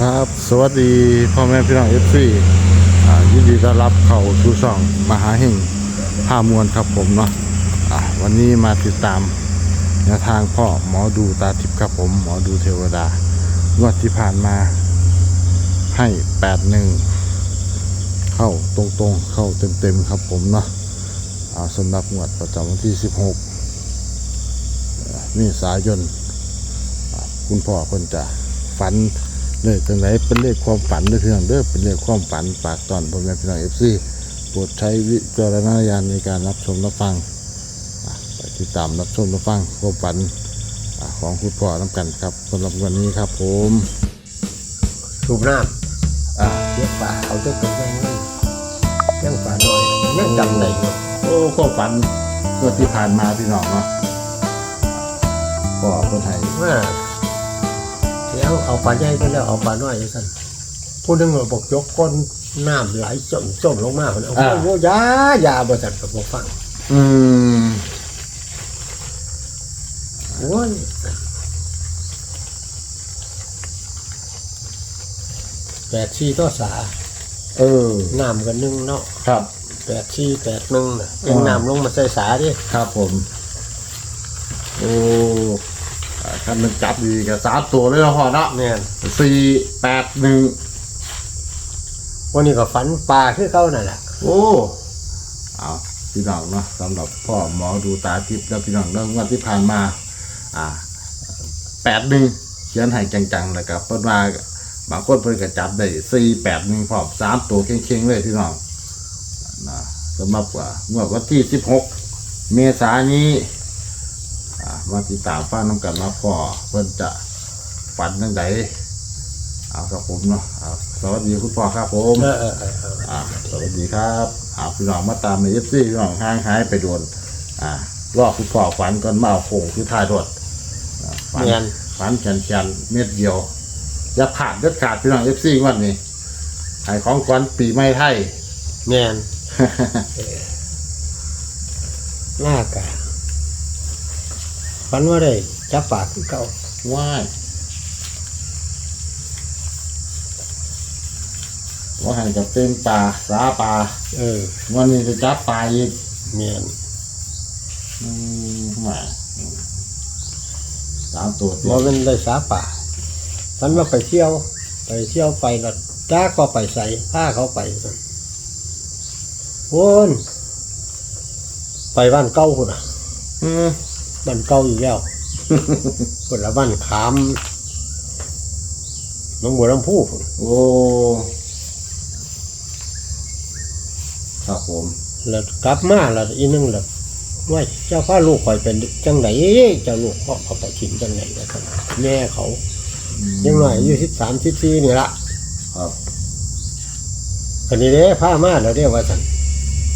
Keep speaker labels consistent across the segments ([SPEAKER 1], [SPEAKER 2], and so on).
[SPEAKER 1] ครับ สวัสดีพ่อแม่พี่น้องเอฟซี่ยินดีต้อนรับเข้าสู่ช่องมหาเฮงผ้ามวลครับผมเนาะอ่าวันนี้มาติดตามแนวทางพ่อหมอดูตาทิพย์ครับผม หมอดูเทวดางวดที่ผ่านมาให้แปดหนึ่งเข้าตรงๆ เข้าเต็มๆครับผมเนาะอ่าสำหรับงวดประจำวันที่ 16เมษายน คุณพ่อเพิ่นจะฝัน เลยจังไหนเป็นเลขความฝันเด้อพี่น้องเด้อเป็นเลขความฝันปากตอนพ่อแม่พี่น้องเอฟซีโปรดใช้วิจารณญาณในการรับชมรับฟังอะไปติดตามรับชมรับฟังความฝันอะของคุณพ่อน้ำกันครับสำหรับวันนี้ครับผม
[SPEAKER 2] สูบน้
[SPEAKER 1] อะำ
[SPEAKER 2] เยอะป่าเอาเจ้าเป็นแม่งนี่ยังป่าหน่อยยังจำได้อยู่
[SPEAKER 1] โอ้ความฝันเมื่อที่ผ่านมาพี่น้องเนาะพ่อคนไทย
[SPEAKER 2] ว่า แล้วเอาป่าใหญ่ไปแล้วเอาป่าน้อยไปสั่นผู้หนึงเราบอกยกก้นน้ำไหลจมจมลงมาคนเอาโอ้โหยายาบริษัทกับบอกฟัง
[SPEAKER 1] อืม
[SPEAKER 2] โอ้ยแปดสี่ต่อสา
[SPEAKER 1] เออ
[SPEAKER 2] น้ำกันหนึ่งเนาะ
[SPEAKER 1] ครับ
[SPEAKER 2] แปดสี่แปดหนึ่งน่ะเป็น
[SPEAKER 1] อ๋อ
[SPEAKER 2] น้ำลงมาใส่สาดิ
[SPEAKER 1] ครับผม โอ้ อ่าคันมันจับดีกับสามตัวเลยนะพ่อเนาะ
[SPEAKER 2] เนี่ย
[SPEAKER 1] สี่แปดหนึ่ง
[SPEAKER 2] วันนี้ก็ฝันปลาคือเขานั่นแหละ
[SPEAKER 1] โอ้เอาพี่น้องเนาะสำหรับพ่อหมอดูตาทิพย์แล้วพี่น้องเรื่องวันที่ผ่านมา อ่าแปดหนึ่งเขียนให้จังๆเลยครับเพิ่นมาบางคนเพิ่นก็จับได้สี่แปดหนึ่งพร้อมสามตัวเข่งๆเลยพี่น้องนะสำหรับว่างวดวันที่สิบหกเมษายนนี้อ่า มาติดตามฟังน้ำกันมาพ่อเพิ่นจะฝันจังไดเอาครับผมเนาะเอาสวัสดีคุณพ่อครับผม
[SPEAKER 2] เออเออเออเออ
[SPEAKER 1] อ่าสวัสดีครับอ่าพี่น้องมาตามในเอฟซีพี่น้องห่างหายไปโดนอ่ารอบคุณพ่อฝันก่อนมาเอาโค้งคือท้ายรถอ่าฝัน
[SPEAKER 2] เนียน
[SPEAKER 1] ฝันแขนๆเม็ดเดียว อย่าขาดเด็ดขาดพี่น้องเอฟซีวันนี้ให้ของขวัญปีใหม่ไทย
[SPEAKER 2] แม่นหน้ากะ ฝันว่าได้จับปลาคือเก่า
[SPEAKER 1] ว้ายว่าให้จะเป็นปลาสาปลา
[SPEAKER 2] เออ
[SPEAKER 1] วันนี้จะจับปลาอีก
[SPEAKER 2] แม่น
[SPEAKER 1] อืมแหมาสามตัวเต็
[SPEAKER 2] ว่ามมันได้สาป่าฝันว่าไปเที่ยว ไปเที่ยวไปแล้วจ้าก็ไปใส่ผ้าเขาไปสั่นโวนไปบ้านเก่าคุณอะ
[SPEAKER 1] อืม
[SPEAKER 2] บ้านเก่าอยู่แล้วคนละบ้านขามหน้องบัวลำพูพุ่น
[SPEAKER 1] โอ้ ครับผม
[SPEAKER 2] แล้วกลับมาแล้วอีนึงแล้วว่าเจ้าพ่อลูกข่อยเป็นจังไหนเจ้าลูกพ่อเขาไปชิมจังไหนนะครับแม่เขายังหน่อยอายุสิบสามสิบสี่นี่ละ
[SPEAKER 1] ครับ
[SPEAKER 2] คนนี้เด้ผ้ามาแล้วเด้ว่าสัน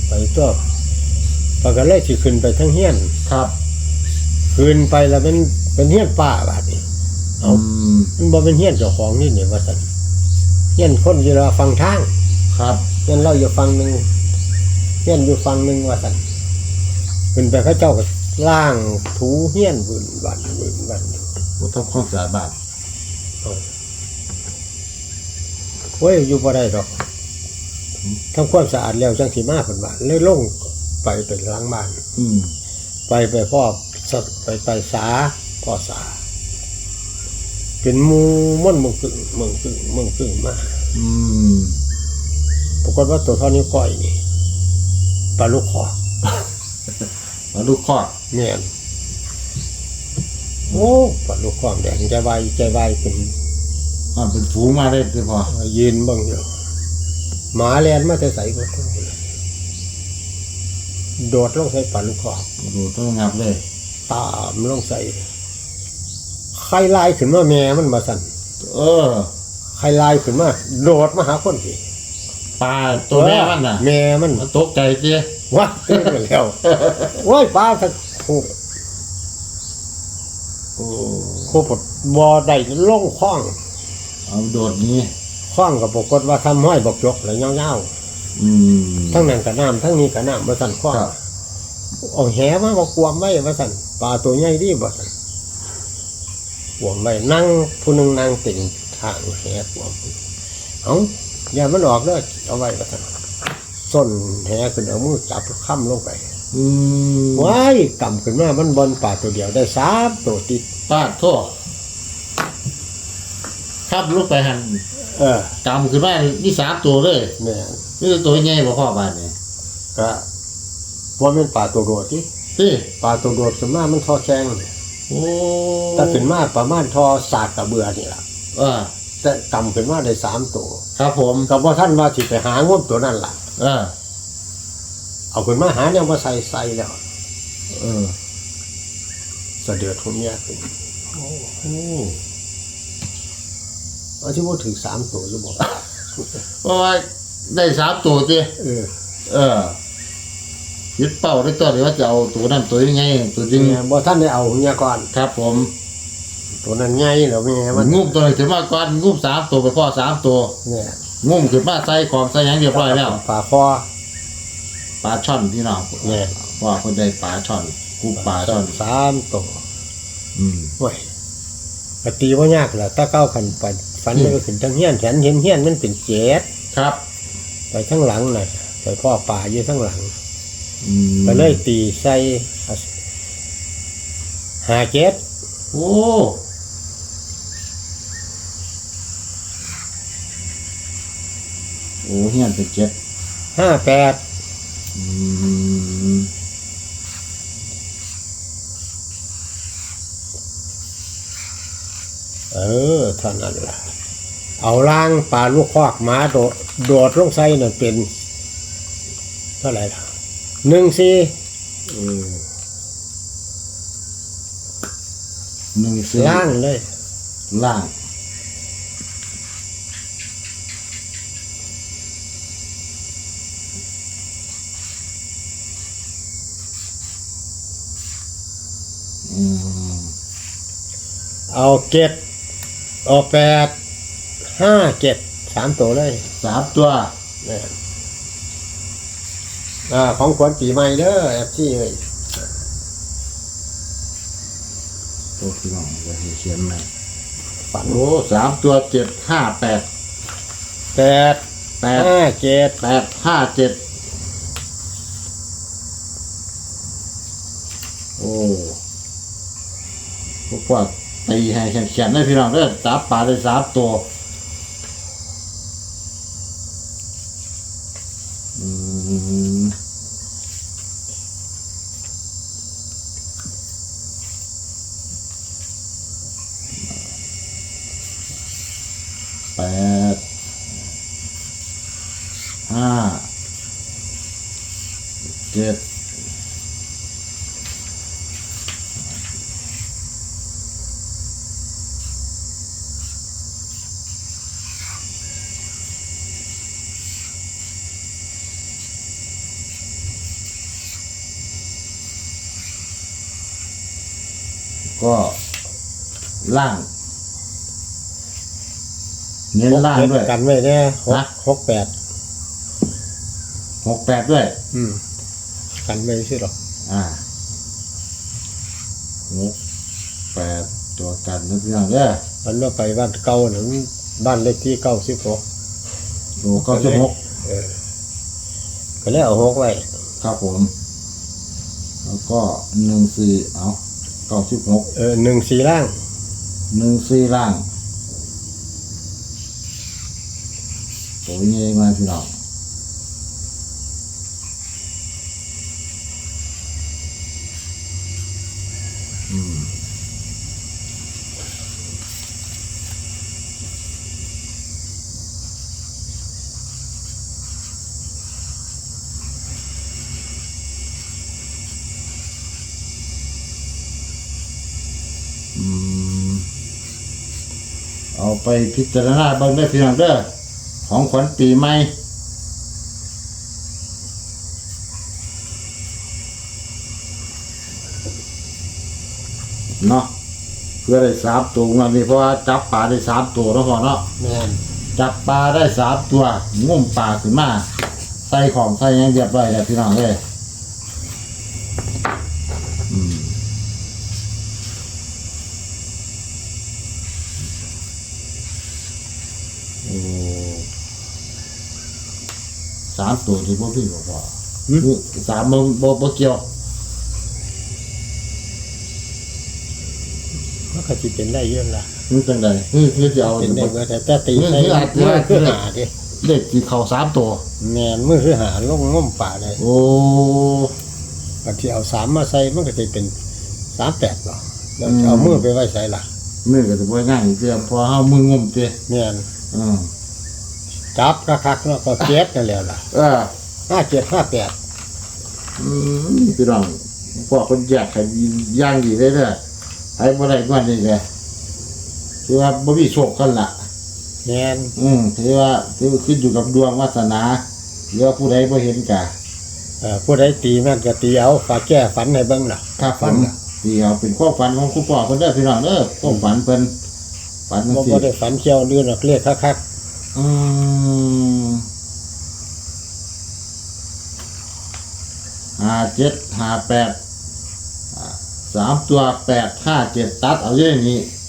[SPEAKER 2] ไปตัวปกติเลยสิขึ้นไปทั้งเฮียน
[SPEAKER 1] ครับ
[SPEAKER 2] ขึ้นไปแล้วเป็นเป็นเฮียนป้าบาดนี้เอา
[SPEAKER 1] อืม
[SPEAKER 2] มันบ่เป็นเฮียนเจ้าของนี่เนี่ยว่าสันเฮียนคนอยู่ละฟังทาง
[SPEAKER 1] ครับ
[SPEAKER 2] เฮียนเราอยู่ฟังหนึ่งเฮียนอยู่ฟังหนึ่งว่าสันขึ้นไปเขาเจ้าก็ล่างถูเฮียนวุ่นวันวุ่นวันอยู่
[SPEAKER 1] ผมทำความสะอาดบ้าน
[SPEAKER 2] โอ้ยอยู่บ่ได้ดอกทำความสะอาดแล้วจังสีมาเพิ่นว่าเลยลงไปเป็นหล้างบ้าน
[SPEAKER 1] อืม
[SPEAKER 2] ไปไปพ่อ สดไปไปสาพ่อสา เป็นหมูม่อนเมึงกึ่งเมึงกึ่งเมึงกึ่งมา
[SPEAKER 1] อืม
[SPEAKER 2] ปรากฏว่าตัวเท่านี้วก้อยนี่ปลาลูกคอ
[SPEAKER 1] มาดูข้อ
[SPEAKER 2] เมียนโอ้ปลาลูกคอแดงใจวายใจวายเป็น
[SPEAKER 1] มันเป็นฝูงมาได้สิพอ
[SPEAKER 2] ยืนเบังอยู่หมาแลนมาแต่ใส่ก็ต้องโดดลงใส่ปลาลูกคอ
[SPEAKER 1] ดูต้องงับเลย
[SPEAKER 2] ตามลงใส่ใครลายขึ้นมาแม่มันมาสั่น
[SPEAKER 1] เออ
[SPEAKER 2] ใครลายขึ้นมาโดดมาหาคนพี่
[SPEAKER 1] ปลาตัวแม่มันน่ะ
[SPEAKER 2] แม่มัน
[SPEAKER 1] มันตกใจเจี๊ย
[SPEAKER 2] วัดเกินไปแล้วโอ้ยป้าสักโค
[SPEAKER 1] โอ้
[SPEAKER 2] โคปดบอได้ล่องคล้อง
[SPEAKER 1] เอาโดดนี้
[SPEAKER 2] คล้องกับปรากฏว่าทำห้อยบอกจกแล้วเงา
[SPEAKER 1] อืม
[SPEAKER 2] ๆทั้งนั้นกับน้ำทั้งนี้กับน้ำมาสั่นคล้อง
[SPEAKER 1] ครับ
[SPEAKER 2] เอาแหมาบอกกวมไว้มาสั่น ปลาตัวใหญ่ดีบ่สั่นกวมไว้นั่งผู้หนึงนั่งติ่งททางแหกหัวมันเอาอย่ามันออกเด้อเอาไว้ก็ท่านส้นแหขึ้นเอามือจับค้ำลงไป
[SPEAKER 1] อืม
[SPEAKER 2] ว้ายกำขึ้นมามันบอลป่าตัวเดียวได้สามตัวติด
[SPEAKER 1] ปาดโทษครับลูกไปหัน
[SPEAKER 2] เออกำ
[SPEAKER 1] ขึ้นมานี่สามตัวเลย
[SPEAKER 2] แม่น
[SPEAKER 1] นี่ตัวใหญ่บ่พ่อบ้านนี่
[SPEAKER 2] ก็ว่าเป็นป่าตัวโดดที่
[SPEAKER 1] ที่
[SPEAKER 2] ป่าตัวโดดขึ้นมามันทอแข้ง
[SPEAKER 1] โอ้
[SPEAKER 2] ถ้าขึ้นมาประมาณทอสากกระเบือนี่ล่ะ
[SPEAKER 1] เออ
[SPEAKER 2] แต่กำขึ้นมาได้สามตัว
[SPEAKER 1] ครับ ผม
[SPEAKER 2] กับว่าท่านว่าสิไปหางวบตัวนั่นล่ะ
[SPEAKER 1] เออ
[SPEAKER 2] เอาขึ้นมาหาเนี่ยมาใส่ใส่แล้ว
[SPEAKER 1] เออ
[SPEAKER 2] สะเดือดทุ่มเนี่ยขึ้น
[SPEAKER 1] โอ้
[SPEAKER 2] เอาที่ว่าถึงสามตัวจะบอก
[SPEAKER 1] เพราะว่าได้สามตัวจี
[SPEAKER 2] เออ
[SPEAKER 1] เออ ยึดเป้าได้ตัวเดียวว่าจะเอาตัวนั้นตัวยังไงตัวจริง
[SPEAKER 2] เนี่ยบ่ท่านได้เอาเนี่ยก่อน
[SPEAKER 1] ครับ ผม
[SPEAKER 2] ตัวนั้นไงเหรอแม่
[SPEAKER 1] มั
[SPEAKER 2] มันน
[SPEAKER 1] งุ้มตัวไหนถึงมาก่อนงุ้มสามตัวไปพ่อสามตัว
[SPEAKER 2] เนี่ย
[SPEAKER 1] งุ้มขึ้นมาใส่ของใส่หยังเรียบร้อยแล้ว
[SPEAKER 2] ปลาคอ
[SPEAKER 1] ปลาช่อนพี่น้อง
[SPEAKER 2] เนี่ย
[SPEAKER 1] ว่าคนได้ปลาช่อนกูปลาช่อน
[SPEAKER 2] สามตัว
[SPEAKER 1] อืม
[SPEAKER 2] โอ้ยปตีว่ายากแหละถ้าเก้าขันไปฟัน
[SPEAKER 1] อืม
[SPEAKER 2] มันก็ขึ้นทั้งเฮี้ยนแขนเห็นเฮี้ยนมันเป็นเจ็ด
[SPEAKER 1] ครับ
[SPEAKER 2] ไปทั้งหลังน่ะไปพ่อป่าอยู่ทั้งหลัง
[SPEAKER 1] อืม
[SPEAKER 2] ก็เลยตีใส่หาเจ็ด
[SPEAKER 1] โอ้โอ้เฮียนเป็นเจ็ด
[SPEAKER 2] ห้าแปด
[SPEAKER 1] อืม
[SPEAKER 2] เออเท่านั้นล่ะ เอาล่างปลาลูกคอกหมาโดดโดดลงใส่นั่นเป็นเท่าไหร่ล่ะ หนึ่งสี่
[SPEAKER 1] อืมหนึ่งสี่
[SPEAKER 2] ล่างเลย
[SPEAKER 1] ล่างอืม
[SPEAKER 2] เอาเจ็ดเอาแปดห้าเจ็ดสามตัวเลย
[SPEAKER 1] สามตัว
[SPEAKER 2] เนี่ย อ่าของขวัญปีใหม่เด้อแอปที่เอ้ย
[SPEAKER 1] ตัวพี่น้องจะเขียนไหม
[SPEAKER 2] ฝัน
[SPEAKER 1] โอ้สามตัวเจ็ดห้าแปด
[SPEAKER 2] แปด
[SPEAKER 1] แปด
[SPEAKER 2] ห้าเจ็ด
[SPEAKER 1] แปดห้าเจ็ดโอ้พวกพวกตีให้แข็งๆได้พี่น้องเด้อจับปลาได้สามตัวอืมแปดห้าเจ็ด ก็ล่างเน้นล่างด้วย
[SPEAKER 2] กันไว้เนี่ยหก
[SPEAKER 1] ฮะ
[SPEAKER 2] หกแปด
[SPEAKER 1] หกแปดด้วย
[SPEAKER 2] อืม กันไว้ใช่หรอ
[SPEAKER 1] อ่าหกแปดตัวกันนะพี่น้องเด้อ
[SPEAKER 2] มันว่าไปบ้านเก่าหนึ่งบ้านเลขที่เก้าสิบหก
[SPEAKER 1] โอ้เก้าสิบหก
[SPEAKER 2] เออ ก็เลยเอาหกไว้
[SPEAKER 1] ครับผม แล้วก็หนึ่งสี่เอาเก้าสิบหก
[SPEAKER 2] เออหนึ่งสี่ล่าง
[SPEAKER 1] หนึ่งสี่ล่างตัวนี้มาพี่น้อง ไปพิจารณาเบิ่งได้พี่น้องเด้อของขวัญปีใหม่เนาะเพื่อได้สามตัววันนี้เพราะว่าจับปลาได้สามตัวแล้วพอเนาะ
[SPEAKER 2] แม่น
[SPEAKER 1] จับปลาได้สามตัวงุ่มปลาขึ้นมาใส่ของใส่หยังเรียบร้อยแล้วพี่น้องเลย โอ้สามตัวที่พ่อพี่บอกว่า
[SPEAKER 2] หืม
[SPEAKER 1] คือสามมันบ่บ่เกี่ยว
[SPEAKER 2] มันก็สิเป็นได้เยอะละ
[SPEAKER 1] คือจังไดคือคือจะเอา
[SPEAKER 2] เป็นได้
[SPEAKER 1] บ่
[SPEAKER 2] เบิดแต่แต่ตีใส่
[SPEAKER 1] เออคืออาจจะ
[SPEAKER 2] มือคือหาดิ
[SPEAKER 1] เด็กที่เข้าสามตัว
[SPEAKER 2] แมนมือคือหาลงง่อมป่าเลย
[SPEAKER 1] โอ้
[SPEAKER 2] บางทีเอาสามมาใส่มันก็จะเป็นสามแปดหรอแล้วจะเอามือไปไว้ใส่ล่ะ
[SPEAKER 1] มือก็จะบ่ง่ายเตรียมพอเฮามืองมเตะ
[SPEAKER 2] แมน
[SPEAKER 1] อือ
[SPEAKER 2] จับคักๆเนาะก็เจ็ดนั่นแหละล่ะ
[SPEAKER 1] เออ
[SPEAKER 2] ห้าเจ็ดห้าแปด
[SPEAKER 1] อืมพี่น้องพวกคนแยกให้ย่างดีได้เด้อให้บ่ได้ก่อนนี่แกคือว่าบ่มีโชคกันล่ะ
[SPEAKER 2] แมน
[SPEAKER 1] อืมถือว่าถือว่าขึ้นอยู่กับดวงวาสนาหรือว่าผู้ใดบ่เห็นกะ
[SPEAKER 2] เอ่อผู้ใดตีแม่นก็ตีเอาฝากแก้ฝันให้เบิ่งล่ะ
[SPEAKER 1] ครับผ
[SPEAKER 2] ฝัน
[SPEAKER 1] ม
[SPEAKER 2] น่ะ
[SPEAKER 1] ที่เอาเป็นความฝันของคุณพ่อเพิ่นเด้อพี่น้องเด้อความฝันเพิ่น ฝันจัง
[SPEAKER 2] บ่
[SPEAKER 1] ซี่
[SPEAKER 2] บ่ได้ฝันเกี่ยวเรื่องหรอกเรียกคัก
[SPEAKER 1] อืมห้าเจ็ดห้าแปดอ่าสามตัวแปดห้าเจ็ดตัดเอาเยอะอย่างนี้
[SPEAKER 2] ๆ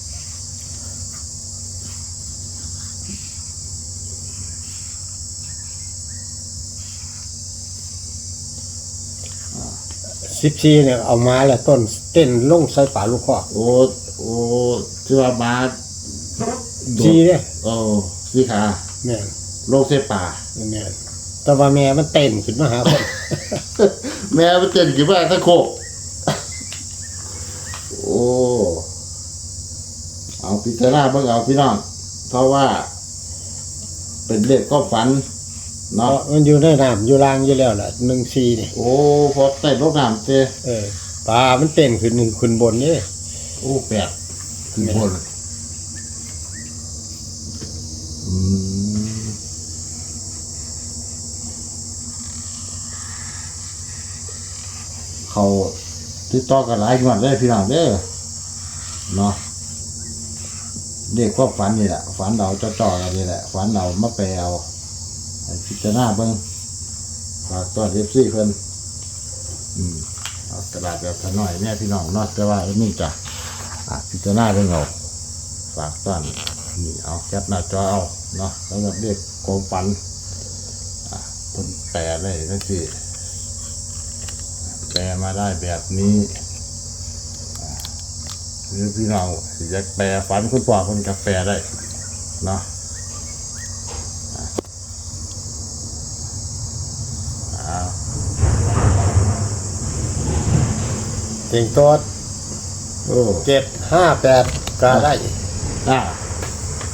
[SPEAKER 2] สิบสี่เนี่ยเอามาแล้วต้นเต้นลงใส่ป่าลูกคอก
[SPEAKER 1] โอ้โอ้ที่ว่ามา โดด
[SPEAKER 2] สี่เนี่ย
[SPEAKER 1] โอ้สีขา
[SPEAKER 2] แม่น
[SPEAKER 1] โลกเสป่า
[SPEAKER 2] แม่นแต่ว่าแม่มันเต้นขึ้นมาหาคน
[SPEAKER 1] แม่มันเต้นกี่บ้านตะโคกโอ้ เอาพิจารณาเบิ่งเอาพี่น้อง เพราะว่า เป็นเลขก็ฝัน
[SPEAKER 2] เนาะ
[SPEAKER 1] เนาะ
[SPEAKER 2] มันอยู่ในน้ำอยู่ล่างอยู่แล้วล่ะหนึ่งสี่นี่
[SPEAKER 1] โอ้พอใต้ลกน้ำเจ
[SPEAKER 2] เออปลามันเต้นขึ้นขึ้นบนนี่
[SPEAKER 1] โอ้แปดขึ้นบนอืมเขา ติดต่อกันหลายงวดเลยพี่น้องเด้อเนาะเด็กก็ฝันนี่แหละฝันเราจ่อๆกันนี่แหละฝันเรามาแปลเอาพิจารณาเบิ่งฝากต้อนเอฟซีเพิ่นอืมเอากระดาษแบบถน่อยแม่พี่น้องเนาะแต่ว่าอันนี่จ้ะอะพิจารณาเบิ่งเอาฝากต้อนนี่เอาแคปหน้าจอเอาเนาะสำหรับเด็กโกงฝันอะเพิ่นแปลเลยนั่นสิ แปลมาได้แบบนี้อ่าหรือพี่น้องสิจะแปลฝันคุณพ่อคนกับแปลได้เนาะอ่าอ้าว
[SPEAKER 2] เต็งตัว
[SPEAKER 1] โอ้
[SPEAKER 2] เจ็ดห้าแปดก็ได้
[SPEAKER 1] อ่า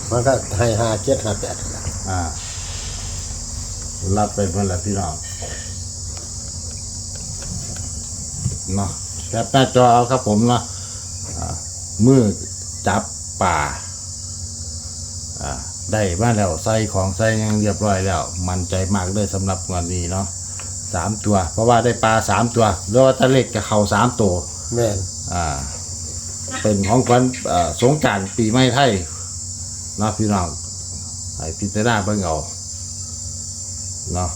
[SPEAKER 2] มันก็ให้ห้าเจ็ดห้าแปด
[SPEAKER 1] อ่ารับไปเพื่อนละพี่น้อง เนาะแคปหน้าจอเอาครับผมเนาะอ่ามือจับป่าอ่าได้มาแล้วใส่ของใส่หยังเรียบร้อยแล้ว มันใจมากเลยสำหรับงานนี้เนาะสามตัว เพราะว่าได้ปลาสามตัวแล้วว่าตะเล็กกับเขาสามตัว
[SPEAKER 2] แม่น
[SPEAKER 1] อ่า เป็นของขวัญเอ่อสงกรารปีใหม่ไทยเนาะพี่น้องให้พิจารณาเบิ่งเอาเนาะ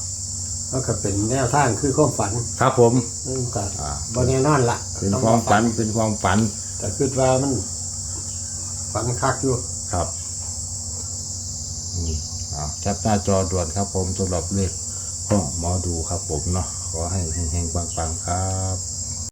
[SPEAKER 2] มันก็เป็นแนวทางคือความฝัน
[SPEAKER 1] ครับผม
[SPEAKER 2] นั่นก็
[SPEAKER 1] อ่า
[SPEAKER 2] บนแน่นอนละ
[SPEAKER 1] เป็นความฝันเป็นความฝัน
[SPEAKER 2] แต่คิดว่ามัน ฝันคักอยู่
[SPEAKER 1] ครับอืมอ่าแคปหน้าจอด่วนครับผมสำหรับเลขของหมอดูครับผมเนาะขอให้เฮงๆปังๆครับ